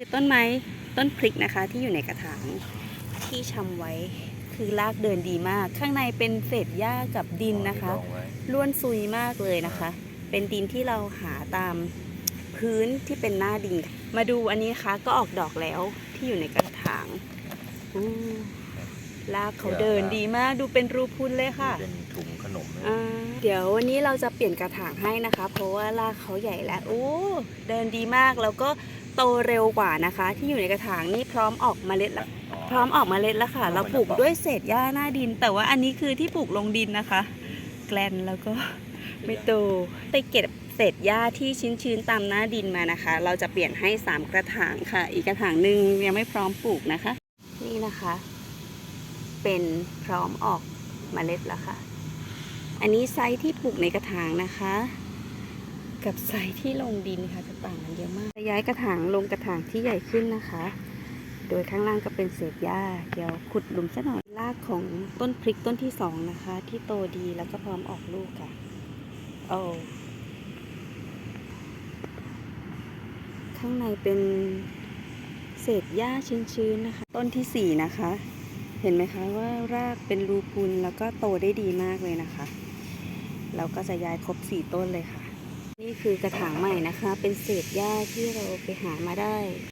คือต้นไม้ต้นพริกนะคะที่อยู่ในกระถางที่ชำไว้คือรากเดินดีมาก ข้างในเป็นเศษหญ้ากับดินนะคะลองไว้ล้วนซุยมากเลยนะคะ เป็นดินที่เราหาตามพื้นที่เป็นหน้าดิน มาดูอันนี้นะคะก็ออกดอกแล้วที่อยู่ในกระถางอู้รากเขาเดินดีมากดูเป็นรูพุนเลยค่ะเป็นถุงขนมนะอ่าเดี๋ยววันนี้เราจะเปลี่ยนกระถางให้นะคะ เพราะว่ารากเขาใหญ่แล้วโอ้เดินดีมากแล้วก็ โตเร็วกว่านะคะ ที่อยู่ในกระถางนี่พร้อมออกเมล็ดแล้วพร้อมออกเมล็ดแล้วค่ะ เราปลูกด้วยเศษหญ้าหน้าดิน แต่ว่าอันนี้คือที่ปลูกลงดินนะคะ แกลนแล้วก็ไม่โตไปเก็บเศษหญ้าที่ชื้นๆตามหน้าดินมานะคะ เราจะเปลี่ยนให้สามกระถางค่ะ อีกกระถางหนึ่งยังไม่พร้อมปลูกนะคะ นี่นะคะ เป็นพร้อมออกเมล็ดแล้วค่ะ อันนี้ไซส์ที่ปลูกในกระถางนะคะ กับไซส์ที่ลงดินค่ะจะต่างกันเยอะมากย้ายกระถางลงกระถางที่ใหญ่ขึ้นนะคะ โดยข้างล่างก็เป็นเศษหญ้า เดี๋ยวขุดหลุมซะหน่อยรากของต้นพริกต้นที่สองนะคะ ที่โตดีแล้วก็พร้อมออกลูกค่ะโอ้ข้างในเป็นเศษหญ้าชื้นๆนะคะ ต้นที่สี่นะคะ เห็นไหมคะว่ารากเป็นรูพุนแล้วก็โตได้ดีมากเลยนะคะ เราก็จะย้ายครบสี่ต้นเลยค่ะ นี่คือกระถางใหม่นะคะ เป็นเศษหญ้าที่เราไปหามาได้